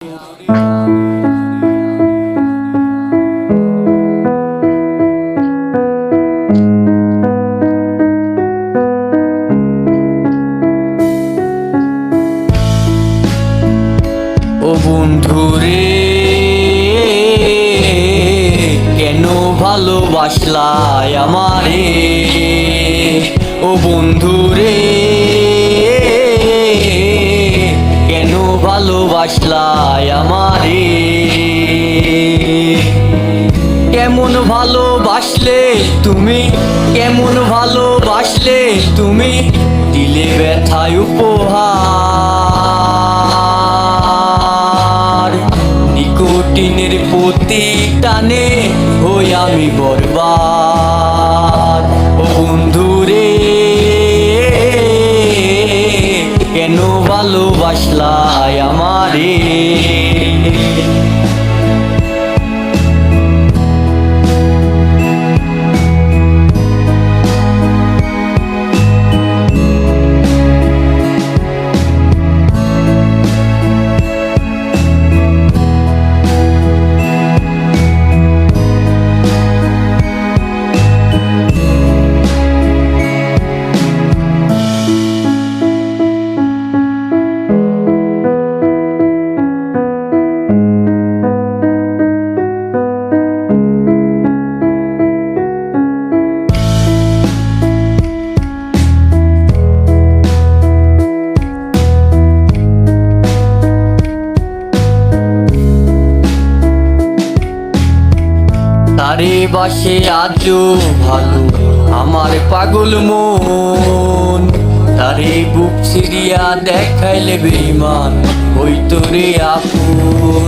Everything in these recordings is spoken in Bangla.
ও বন্ধু রে কেন ভালোবাসলাই আমারে? ও বন্ধু ভালোবাসলাই আমারে। কেমন ভালোবাসলে তুমি, কেমন ভালোবাসলে তুমি, দিলে ব্যথায় উপহার। নিকোটিনের প্রতি টানে হই আমি বরবাদ। ও বন্ধু রে কেন ভালোবাসলাই আমারে তারে বাসে আজও ভালো, আমার পাগল মন। তারে বুক সিরিয়া দেখাইলে বেইমান ওই তোরে আপন।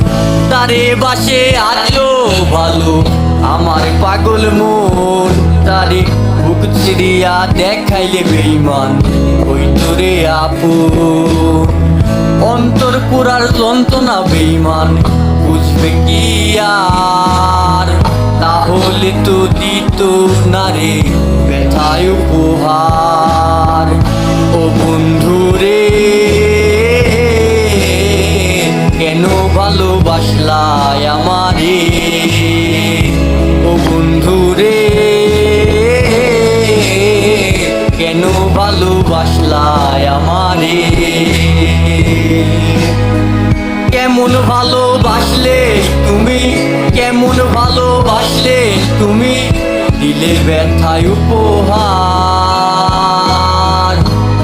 তারে বাসে আজও ভালো, আমার পাগল মন। তারে বুক সিরিয়া দেখাইলে বেইমান ওই তোরে আপন। অন্তর পুরার যন্ত্রণা বেইমান বুঝবে কি আর তো দিত না ব্যথায় উপহার। ও বন্ধু রে কেন ভালোবাসলাই আমারে? ও বন্ধু রে কেন ভালোবাসলাই আমারে? কেমন ভালোবাসলে তুমি? কেমন ভালোবাসলে তুমি দিলে ব্যথায় উপহার।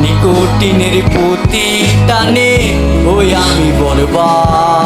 নিকোটিনের প্রতি টানে ওই আমি বরবার